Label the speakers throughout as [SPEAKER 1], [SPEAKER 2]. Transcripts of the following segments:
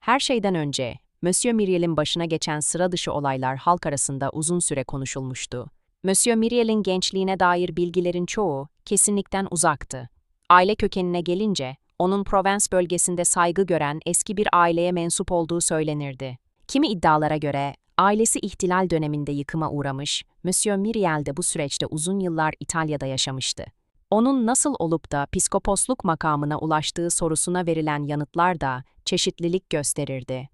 [SPEAKER 1] Her şeyden önce, Monsieur Myriel'in başına geçen sıra dışı olaylar halk arasında uzun süre konuşulmuştu. Monsieur Myriel'in gençliğine dair bilgilerin çoğu kesinlikten uzaktı. Aile kökenine gelince, onun Provence bölgesinde saygı gören eski bir aileye mensup olduğu söylenirdi. Kimi iddialara göre, ailesi ihtilal döneminde yıkıma uğramış, Monsieur Myriel de bu süreçte uzun yıllar İtalya'da yaşamıştı. Onun nasıl olup da piskoposluk makamına ulaştığı sorusuna verilen yanıtlar da çeşitlilik gösterirdi.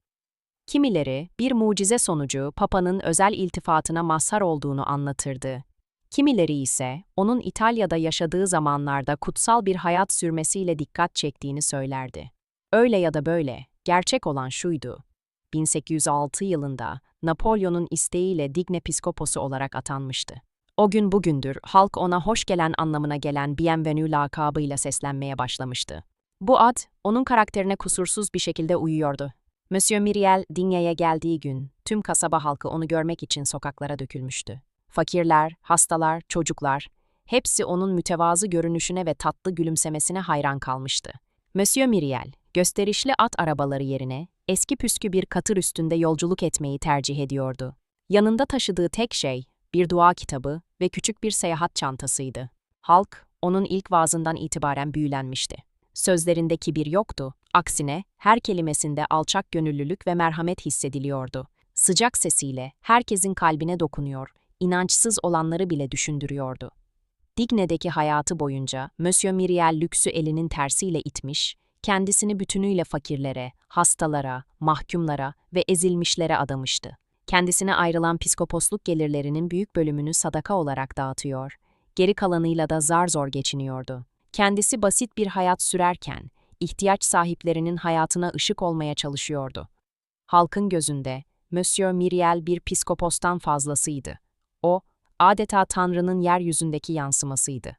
[SPEAKER 1] Kimileri bir mucize sonucu Papa'nın özel iltifatına mazhar olduğunu anlatırdı. Kimileri ise onun İtalya'da yaşadığı zamanlarda kutsal bir hayat sürmesiyle dikkat çektiğini söylerdi. Öyle ya da böyle, gerçek olan şuydu. 1806 yılında Napolyon'un isteğiyle Digne Piskoposu olarak atanmıştı. O gün bugündür halk ona hoş gelen anlamına gelen Bienvenue lakabıyla seslenmeye başlamıştı. Bu ad, onun karakterine kusursuz bir şekilde uyuyordu. Monsieur Myriel, Digne'ye geldiği gün, tüm kasaba halkı onu görmek için sokaklara dökülmüştü. Fakirler, hastalar, çocuklar, hepsi onun mütevazı görünüşüne ve tatlı gülümsemesine hayran kalmıştı. Monsieur Myriel, gösterişli at arabaları yerine eski püskü bir katır üstünde yolculuk etmeyi tercih ediyordu. Yanında taşıdığı tek şey, bir dua kitabı ve küçük bir seyahat çantasıydı. Halk, onun ilk vaazından itibaren büyülenmişti. Sözlerinde kibir yoktu, aksine her kelimesinde alçak gönüllülük ve merhamet hissediliyordu. Sıcak sesiyle herkesin kalbine dokunuyor, inançsız olanları bile düşündürüyordu. Digne'deki hayatı boyunca Monsieur Myriel lüksü elinin tersiyle itmiş, kendisini bütünüyle fakirlere, hastalara, mahkumlara ve ezilmişlere adamıştı. Kendisine ayrılan piskoposluk gelirlerinin büyük bölümünü sadaka olarak dağıtıyor, geri kalanıyla da zar zor geçiniyordu. Kendisi basit bir hayat sürerken, ihtiyaç sahiplerinin hayatına ışık olmaya çalışıyordu. Halkın gözünde, Monsieur Myriel bir piskopostan fazlasıydı. O, adeta Tanrı'nın yeryüzündeki yansımasıydı.